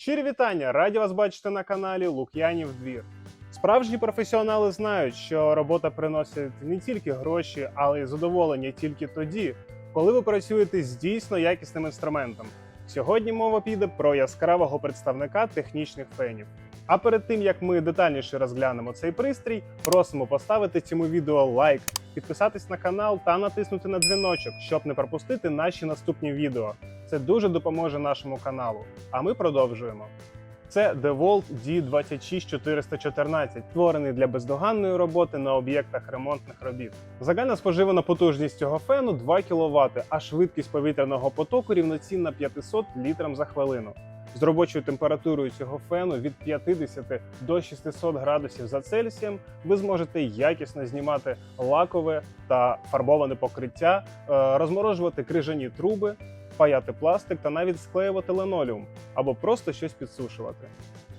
Щирі вітання! Раді вас бачити на каналі Лук'янів Двір. Справжні професіонали знають, що робота приносить не тільки гроші, але й задоволення тільки тоді, коли ви працюєте з дійсно якісним інструментом. Сьогодні мова піде про яскравого представника технічних фенів. А перед тим як ми детальніше розглянемо цей пристрій, просимо поставити цьому відео лайк, підписатись на канал та натиснути на дзвіночок, щоб не пропустити наші наступні відео. Це дуже допоможе нашому каналу. А ми продовжуємо. Це DeWalt D26414, створений для бездоганної роботи на об'єктах ремонтних робіт. Загальна споживана потужність цього фену 2 кВт, а швидкість повітряного потоку рівноцінна 500 літрам за хвилину. З робочою температурою цього фену від 50 до 600 градусів за Цельсієм ви зможете якісно знімати лакове та фарбоване покриття, е, розморожувати крижані труби, паяти пластик та навіть склеювати линолеум або просто щось підсушувати.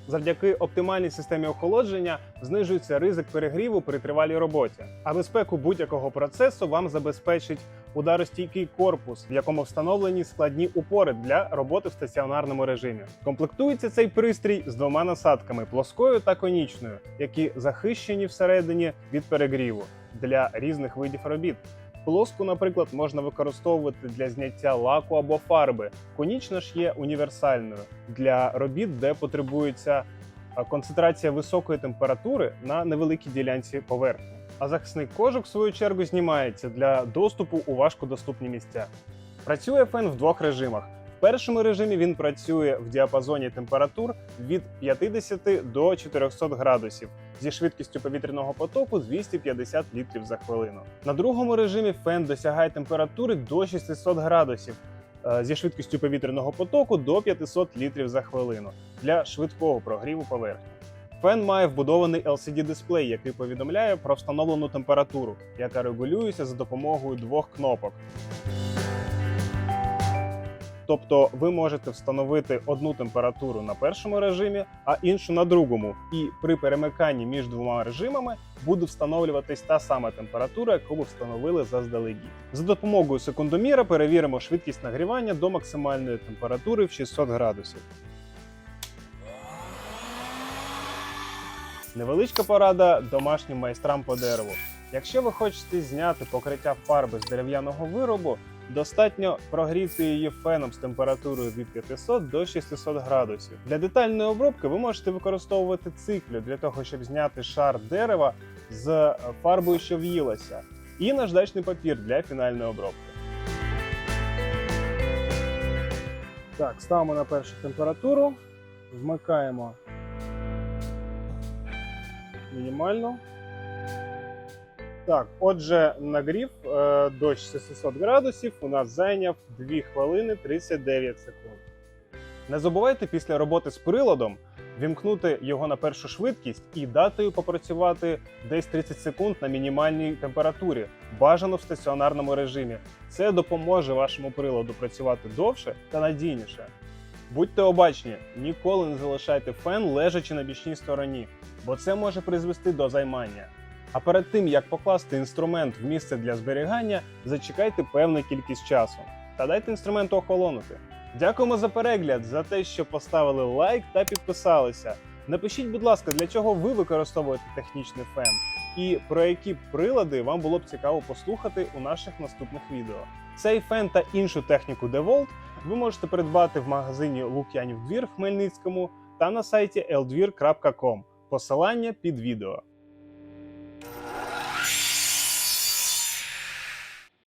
Завдяки оптимальній системі охолодження знижується ризик перегріву при тривалій роботі, а безпеку будь-якого процесу вам забезпечить ударостійкий корпус, в якому встановлені складні упори для роботи в стаціонарному режимі. Комплектується цей пристрій з двома насадками плоскою та конічною, які захищені всередині від перегріву для різних видів робіт. Плоску, наприклад, можна використовувати для зняття лаку або фарби. Конічна ж є універсальною для робіт, де потребується концентрація високої температури на невеликій ділянці поверхні. А захисний кожух, в свою чергу, знімається для доступу у важкодоступні місця. Працює фен в двох режимах. Першому режимі він працює в діапазоні температур від 50 до 400 градусів зі швидкістю повітряного потоку 250 літрів за хвилину. На другому режимі фен досягає температури до 600 градусів е, зі швидкістю повітряного потоку до 500 літрів за хвилину для швидкого прогріву поверхні. Фен має вбудований LCD-дисплей, який повідомляє про встановлену температуру, яка регулюється за допомогою двох кнопок. Тобто ви можете встановити одну температуру на першому режимі, а іншу на другому. І при перемиканні між двома режимами буде встановлюватись та сама температура, яку ви встановили заздалегідь. За допомогою секундоміра перевіримо швидкість нагрівання до максимальної температури в 600 градусів. Невеличка порада домашнім майстрам по дереву. Якщо ви хочете зняти покриття фарби з дерев'яного виробу, достатньо прогріти її феном з температурою від 500 до 600 градусів. Для детальної обробки ви можете використовувати циклю для того, щоб зняти шар дерева з фарбою, що в'їлася, і наждачний папір для фінальної обробки. Так, ставимо на першу температуру, вмикаємо мінімально. Так, отже, нагрів е, до 600 градусів у нас зайняв 2 хвилини 39 секунд. Не забувайте після роботи з приладом вімкнути його на першу швидкість і датою попрацювати десь 30 секунд на мінімальній температурі, бажано в стаціонарному режимі. Це допоможе вашому приладу працювати довше та надійніше. Будьте обачні, ніколи не залишайте фен лежачи на бічній стороні, бо це може призвести до займання. А перед тим як покласти інструмент в місце для зберігання, зачекайте певну кількість часу та дайте інструменту охолонути. Дякуємо за перегляд, за те, що поставили лайк та підписалися. Напишіть, будь ласка, для чого ви використовуєте технічний фен і про які прилади вам було б цікаво послухати у наших наступних відео. Цей фен та іншу техніку DeWalt ви можете придбати в магазині Лук'янів Двір в Хмельницькому та на сайті eldvir.com. Посилання під відео.